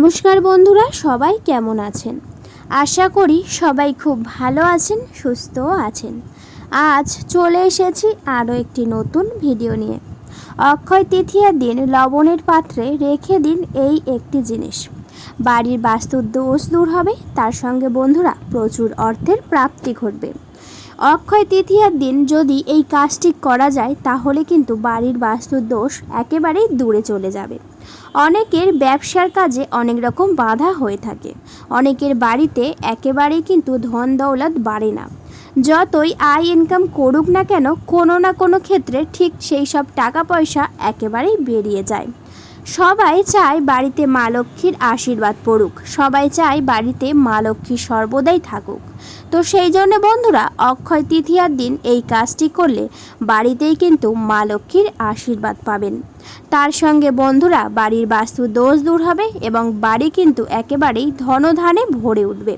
নমস্কার বন্ধুরা, সবাই কেমন আছেন? আশা করি সবাই খুব ভালো আছেন সুস্থও আছেন। আজ চলে এসেছি আরও একটি নতুন ভিডিও নিয়ে। অক্ষয় তৃতীয়ার দিন লবণের পাত্রে রেখে দিন এই একটি জিনিস। বাড়ির বাস্তুর দোষ দূর হবে, তার সঙ্গে বন্ধুরা প্রচুর অর্থের প্রাপ্তি ঘটবে। অক্ষয় তৃতীয়ার দিন যদি এই কাজটি করা যায়, তাহলে কিন্তু বাড়ির বাস্তুর দোষ একেবারেই দূরে চলে যাবে। অনেকের ব্যবসার কাজে অনেক রকম বাধা হয়ে থাকে। অনেকের বাড়িতে একেবারেই কিন্তু ধন দৌলত বাড়ে না। যতই আয় ইনকাম করুক না কেন, কোনো না কোনো ক্ষেত্রে ঠিক সেই সব টাকা পয়সা একেবারেই বেরিয়ে যায়। সবাই চায় বাড়িতে মা লক্ষ্মীর আশীর্বাদ পড়ুক। সবাই চায় বাড়িতে মা লক্ষ্মী সর্বদাই থাকুক। তো সেই জন্য বন্ধুরা, অক্ষয় তৃতীয়ার দিন এই কাজটি করলে বাড়িতেই কিন্তু মা লক্ষ্মীর আশীর্বাদ পাবেন। তার সঙ্গে বন্ধুরা, বাড়ির বাস্তু দোষ দূর হবে এবং বাড়ি কিন্তু একেবারেই ধনধানে ভরে উঠবে।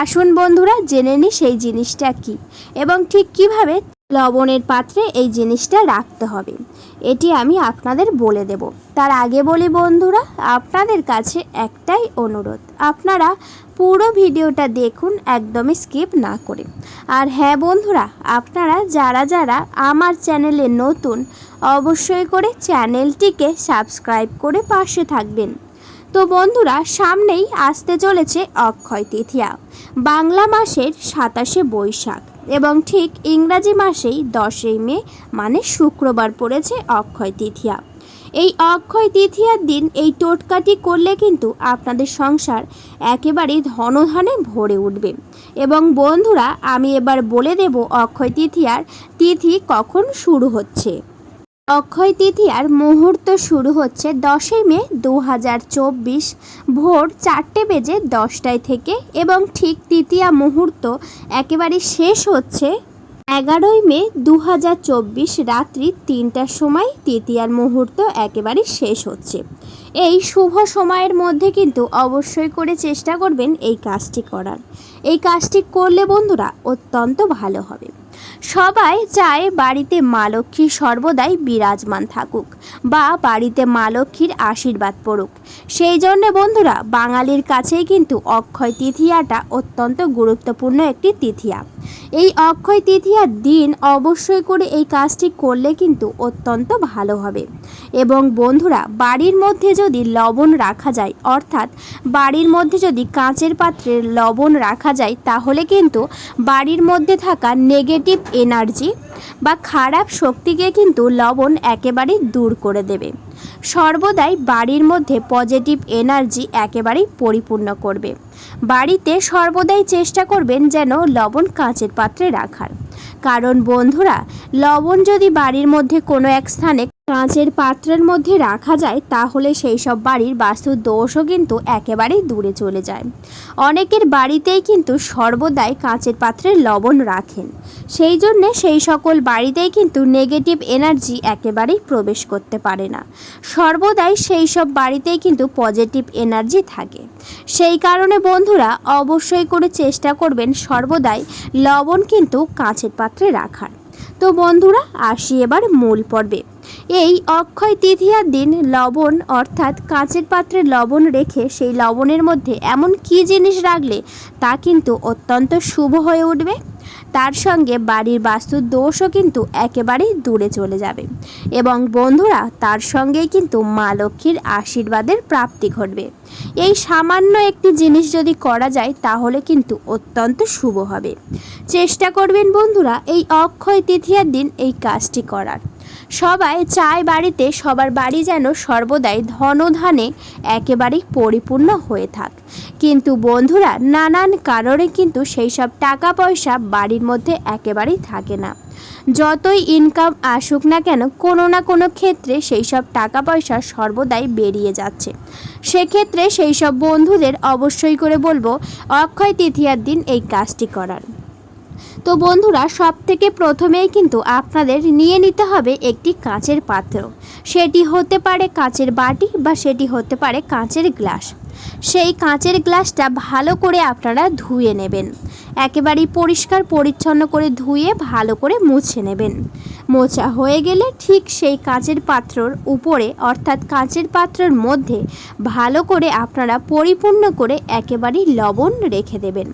আসুন বন্ধুরা, জেনে নি সেই জিনিসটা কি এবং ঠিক কীভাবে লবণের পাত্রে এই জিনিসটা রাখতে হবে। এটি আমি আপনাদের বলে দেব। তার আগে বলি বন্ধুরা, আপনাদের কাছে একটাই অনুরোধ। আপনারা পুরো ভিডিওটা দেখুন, একদমই স্কিপ না করে। আর হ্যাঁ বন্ধুরা, আপনারা যারা যারা আমার চ্যানেলে নতুন, অবশ্যই করে চ্যানেলটিকে সাবস্ক্রাইব করে পাশে থাকবেন। তো বন্ধুরা, সামনেই আসতে চলেছে অক্ষয় তৃতীয়া। বাংলা মাসের সাতাশে বৈশাখ এবং ঠিক ইংরাজি মাসেই দশই মে মানে শুক্রবার পড়েছে অক্ষয় তৃতীয়া। এই অক্ষয় তৃতীয়ার দিন এই টোটকাটি করলে কিন্তু আপনাদের সংসার একেবারেই ধনধানে ভরে উঠবে। এবং বন্ধুরা, আমি এবার বলে দেব অক্ষয় তৃতীয়ার তিথি কখন শুরু হচ্ছে। অক্ষয় তৃতীয়ার মুহূর্ত শুরু হচ্ছে দশই মে দু হাজার চব্বিশ ভোর চারটে বেজে দশটায় থেকে এবং ঠিক তৃতীয়া মুহূর্ত একেবারে শেষ হচ্ছে এগারোই মে দু হাজার চব্বিশ রাত্রি তিনটার সময় তৃতীয়ার মুহূর্ত একেবারে শেষ হচ্ছে। এই শুভ সময়ের মধ্যে কিন্তু অবশ্যই করে চেষ্টা করবেন এই কাজটি করার। এই কাজটি করলে বন্ধুরা অত্যন্ত ভালো হবে। সবাই চায় বাড়িতে মা লক্ষ্মী সর্বদাই বিরাজমান থাকুক বা বাড়িতে মা লক্ষ্মীর আশীর্বাদ পড়ুক। সেই জন্যে বন্ধুরা, বাঙালির কাছেই কিন্তু অক্ষয় তিথিয়াটা অত্যন্ত গুরুত্বপূর্ণ একটি তৃতীয়া এই অক্ষয় তৃতীয়ার দিন অবশ্যই করে এই কাজটি করলে কিন্তু অত্যন্ত ভালো হবে। এবং বন্ধুরা, বাড়ির মধ্যে যদি লবণ রাখা যায়, অর্থাৎ বাড়ির মধ্যে যদি কাঁচের পাত্রে লবণ রাখা যায়, তাহলে কিন্তু বাড়ির মধ্যে থাকা নেগেটিভ এনার্জি বা খারাপ শক্তিকে কিন্তু লবণ একেবারেই দূর করে দেবে। সর্বদাই বাড়ির মধ্যে পজিটিভ এনার্জি একেবারেই পরিপূর্ণ করবে। বাড়িতে সর্বদাই চেষ্টা করবেন যেন লবণ কাঁচের পাত্রে রাখার। কারণ বন্ধুরা, লবণ যদি বাড়ির মধ্যে কোনো এক স্থানে কাঁচের পাত্রের মধ্যে রাখা যায়, তাহলে সেই সব বাড়ির বাস্তু দোষও কিন্তু একেবারেই দূরে চলে যায়। অনেকের বাড়িতেই কিন্তু সর্বদাই কাঁচের পাত্রে লবণ রাখেন। সেই জন্যে সেই সকল বাড়িতেই কিন্তু নেগেটিভ এনার্জি একেবারেই প্রবেশ করতে পারে না। সর্বদাই সেই সব বাড়িতেই কিন্তু পজিটিভ এনার্জি থাকে। সেই কারণে বন্ধুরা, অবশ্যই করে চেষ্টা করবেন সর্বদাই লবণ কিন্তু কাঁচের পাত্রে রাখার। তো বন্ধুরা, আসি এবার মূল পর্বে। এই অক্ষয় তৃতীয়ার দিন লবণ, অর্থাৎ কাঁচের পাত্রে লবণ রেখে সেই লবণের মধ্যে এমন কী জিনিস রাখলে তা কিন্তু অত্যন্ত শুভ হয়ে উঠবে? তার সঙ্গে বাড়ির বাস্তু দোষও কিন্তু একেবারেই দূরে চলে যাবে। এবং বন্ধুরা, তার সঙ্গেই কিন্তু মা লক্ষ্মীর আশীর্বাদের প্রাপ্তি ঘটবে। এই সামান্য একটি জিনিস যদি করা যায়, তাহলে কিন্তু অত্যন্ত শুভ হবে। চেষ্টা করবেন বন্ধুরা, এই অক্ষয় তৃতীয়ার দিন এই কাজটি করার। সবাই চায় বাড়িতে সবার বাড়ি যেন সর্বদাই ধনধানে একেবারেই পরিপূর্ণ হয়ে থাক। কিন্তু বন্ধুরা, নানান কারণে কিন্তু সেই সব টাকা পয়সা বাড়ির মধ্যে একেবারেই থাকে না। যতই ইনকাম আসুক না কেন, কোনো না কোনো ক্ষেত্রে সেই সব টাকা পয়সা সর্বদাই বেরিয়ে যাচ্ছে। সেক্ষেত্রে সেই সব বন্ধুদের অবশ্যই করে বলব, অক্ষয় তৃতীয়ার দিন এই কাজটি করার। তো বন্ধুরা সব থেকে প্রথমেই কিন্তু আপনাদের নিয়ে নিতে হবে একটি কাঁচের পাত্র। সেটি হতে পারে কাঁচের বাটি বা সেটি হতে পারে কাঁচের গ্লাস। সেই কাঁচের গ্লাসটা ভালো করে আপনারা ধুয়ে নেবেন। একেবারেই পরিষ্কার, পরিচ্ছন্ন করে ধুয়ে ভালো করে মুছে নেবেন। মোচা হয়ে গেলে ঠিক সেই কাঁচের পাত্রর উপরে, অর্থাৎ কাঁচের পাত্রের মধ্যে, ভালো করে আপনারা পরিপূর্ণ করে একেবারেই লবণ রেখে দেবেন।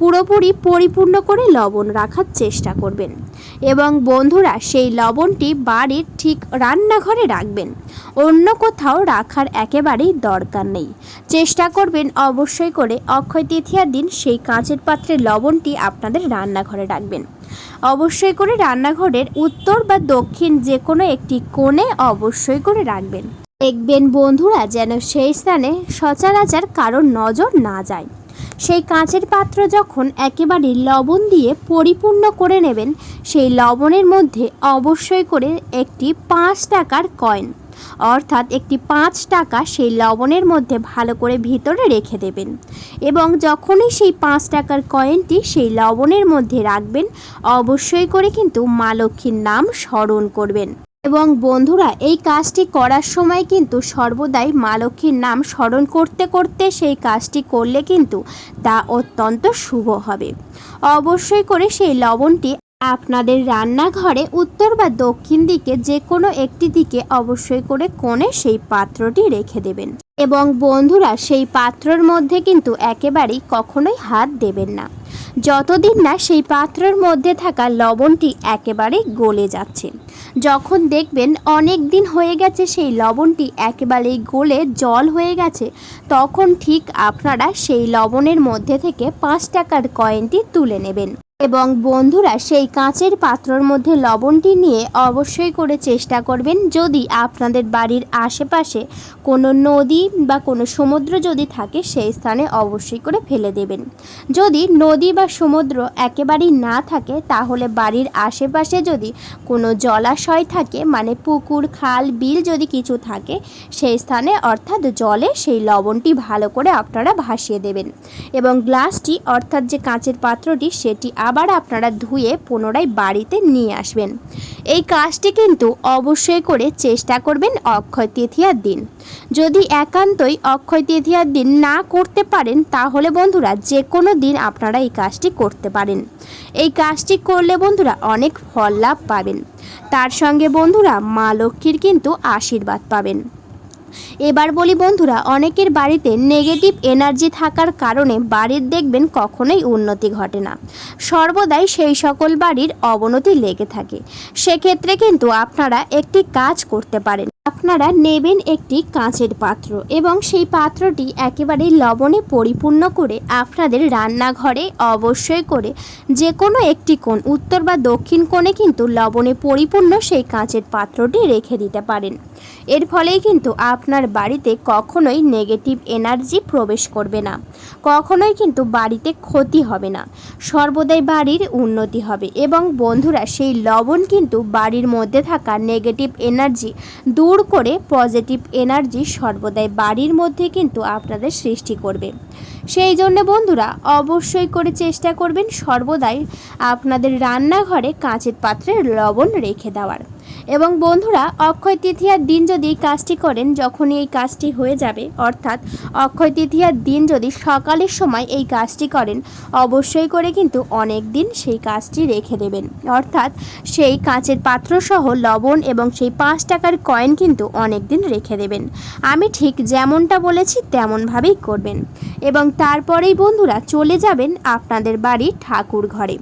পুরোপুরি পরিপূর্ণ করে লবণ রাখার চেষ্টা করবেন। এবং বন্ধুরা, সেই লবণটি বাড়ির ঠিক রান্নাঘরে রাখবেন। অন্য কোথাও রাখার একেবারেই দরকার নেই। চেষ্টা করবেন অবশ্যই করে অক্ষয় তৃতীয়ার দিন সেই কাঁচের পাত্রে লবণটি আপনাদের রান্নাঘরে রাখবেন। অবশ্যই করে রান্নাঘরের উত্তর বা দক্ষিণ যে কোনো একটি কোণে অবশ্যই করে রাখবেন। দেখবেন বন্ধুরা, যেন সেই স্থানে সচরাচর কারোর নজর না যায়। সেই কাঁচের পাত্র যখন একেবারে লবণ দিয়ে পরিপূর্ণ করে নেবেন, সেই লবণের মধ্যে অবশ্যই করে একটি পাঁচ টাকার কয়েন, অর্থাৎ একটি পাঁচ টাকা সেই লবণের মধ্যে ভালো করে ভিতরে রেখে দেবেন। এবং যখনই সেই পাঁচ টাকার কয়েনটি সেই লবণের মধ্যে রাখবেন, অবশ্যই করে কিন্তু মা লক্ষ্মীর নাম স্মরণ করবেন। এবং বন্ধুরা, এই কাজটি করার সময় কিন্তু সর্বদাই মা লক্ষ্মীর নাম স্মরণ করতে করতে সেই কাজটি করলে কিন্তু তা অত্যন্ত শুভ হবে। অবশ্যই করে সেই লবণটি আপনাদের রান্নাঘরে উত্তর বা দক্ষিণ দিকে যে কোনো একটি দিকে অবশ্যই করে কোণে সেই পাত্রটি রেখে দেবেন। এবং বন্ধুরা, সেই পাত্রর মধ্যে কিন্তু একেবারেই কখনোই হাত দেবেন না। যতদিন না সেই পাত্রের মধ্যে থাকা লবণটি একেবারে গলে যাচ্ছে। যখন দেখবেন অনেক দিন হয়ে গেছে সেই লবণটি একেবারেই গলে জল হয়ে গেছে, তখন ঠিক আপনারা সেই লবণের মধ্যে থেকে পাঁচ টাকার কয়েনটি তুলে নেবেন। এবং বন্ধুরা সেই কাঁচের পাত্রর মধ্যে লবণটি নিয়ে অবশ্যই করে চেষ্টা করবেন। যদি আপনাদের বাড়ির আশেপাশে কোনো নদী বা কোনো সমুদ্র যদি থাকে, সেই স্থানে অবশ্যই করে ফেলে দেবেন। যদি নদী বা সমুদ্র একেবারেই না থাকে, তাহলে বাড়ির আশেপাশে যদি কোনো জলাশয় থাকে মানে পুকুর, খাল, বিল যদি কিছু থাকে, সেই স্থানে অর্থাৎ জলে সেই লবণটি ভালো করে আপনারা ভাসিয়ে দেবেন। এবং গ্লাসটি, অর্থাৎ যে কাঁচের পাত্রটি, সেটি আবার আপনারা ধুয়ে পুনরায় বাড়িতে নিয়ে আসবেন। এই কাজটি কিন্তু অবশ্যই করে চেষ্টা করবেন অক্ষয় তৃতীয়ার দিন। যদি একান্তই অক্ষয় তৃতীয়ার দিন না করতে পারেন, তাহলে বন্ধুরা যে কোনো দিন আপনারা এই কাজটি করতে পারেন। এই কাজটি করলে বন্ধুরা অনেক ফল লাভ পাবেন। তার সঙ্গে বন্ধুরা মা লক্ষ্মীর কিন্তু আশীর্বাদ পাবেন। এবার বলি বন্ধুরা, অনেকের বাড়িতে নেগেটিভ এনার্জি থাকার কারণে বাড়ির দেখবেন কখনোই উন্নতি ঘটে না। সর্বদাই সেই সকল বাড়ির অবনতি লেগে থাকে। সেক্ষেত্রে কিন্তু আপনারা একটি কাজ করতে পারেন। আপনারা নেবেন একটি কাঁচের পাত্র এবং সেই পাত্রটি একেবারে লবণে পরিপূর্ণ করে আপনাদের রান্নাঘরে অবশ্যই করে যে কোনো একটি কোণ, উত্তর বা দক্ষিণ কোণে কিন্তু লবণে পরিপূর্ণ সেই কাঁচের পাত্রটি রেখে দিতে পারেন। এর ফলেই কিন্তু আপনার বাড়িতে কখনোই নেগেটিভ এনার্জি প্রবেশ করবে না। কখনোই কিন্তু বাড়িতে ক্ষতি হবে না। সর্বদাই বাড়ির উন্নতি হবে এবং বন্ধুরা, সেই লবণ কিন্তু বাড়ির মধ্যে থাকা নেগেটিভ এনার্জি দূর করে পজিটিভ এনার্জি সর্বদাই বাড়ির মধ্যে কিন্তু আপনাদের সৃষ্টি করবে। সেই জন্য বন্ধুরা, অবশ্যই করে চেষ্টা করবেন সর্বদাই আপনাদের রান্নাঘরে কাঁচের পাত্রে লবণ রেখে দেওয়ার। এবং বন্ধুরা, অক্ষয় তৃতীয়ার দিন যদি কাজটি করেন, যখনই এই কাজটি হয়ে যাবে, অর্থাৎ অক্ষয় তৃতীয়ার দিন যদি সকালের সময় এই কাজটি করেন, অবশ্যই করে কিন্তু অনেক দিন সেই কাজটি রেখে দেবেন। অর্থাৎ সেই কাঁচের পাত্রসহ লবণ এবং সেই পাঁচ টাকার কয়েন কিন্তু অনেক দিন রেখে দেবেন। আমি ঠিক যেমনটা বলেছি, তেমনভাবেই করবেন। এবং তারপরেই বন্ধুরা, চলে যাবেন আপনাদের বাড়ির ঠাকুর ঘরে।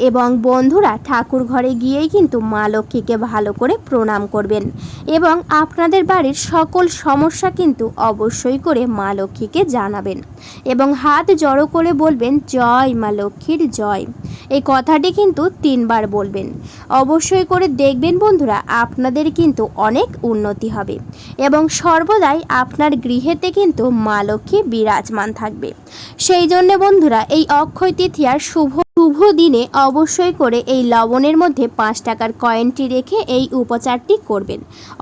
এবং বন্ধুরা ঠাকুর ঘরে গিয়েই কিন্তু মা লক্ষ্মীকে ভালো করে প্রণাম করবেন এবং আপনাদের বাড়ির সকল সমস্যা কিন্তু অবশ্যই করে মা লক্ষ্মীকে জানাবেন এবং হাত জড়ো করে বলবেন, জয় মা লক্ষ্মীর জয়। এই কথাটি কিন্তু তিনবার বলবেন। অবশ্যই করে দেখবেন বন্ধুরা, আপনাদের কিন্তু অনেক উন্নতি হবে এবং সর্বদাই আপনার গৃহেতে কিন্তু মা লক্ষ্মী বিরাজমান থাকবে। সেই জন্য বন্ধুরা, এই অক্ষয় তৃতীয়ার শুভ শুভ দিনে অবশ্যই করে এই লবণের মধ্যে পাঁচ টাকার কয়েনটি রেখে এই উপচারটি করবেন।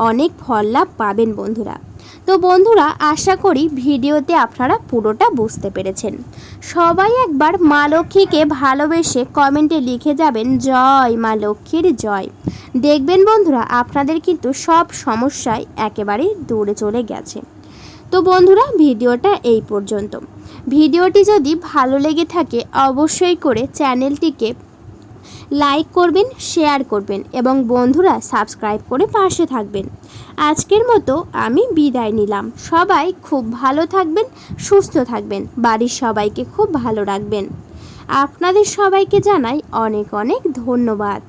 অনেক ফল লাভ পাবেন বন্ধুরা। তো বন্ধুরা, আশা করি ভিডিওতে আপনারা পুরোটা বুঝতে পেরেছেন। সবাই একবার মা লক্ষ্মীকে ভালোবেসে কমেন্টে লিখে যাবেন, জয় মা লক্ষ্মীর জয়। দেখবেন বন্ধুরা, আপনাদের কিন্তু সব সমস্যায় একেবারেই দূরে চলে গেছে। তো বন্ধুরা, ভিডিওটা এই পর্যন্ত। ভিডিওটি যদি ভালো লেগে থাকে, অবশ্যই করে চ্যানেলটিকে লাইক করবেন, শেয়ার করবেন এবং বন্ধুরা সাবস্ক্রাইব করে পাশে থাকবেন। আজকের মতো আমি বিদায় নিলাম। সবাই খুব ভালো থাকবেন, সুস্থ থাকবেন। বাড়ির সবাইকে খুব ভালো রাখবেন। আপনাদের সবাইকে জানাই অনেক অনেক ধন্যবাদ।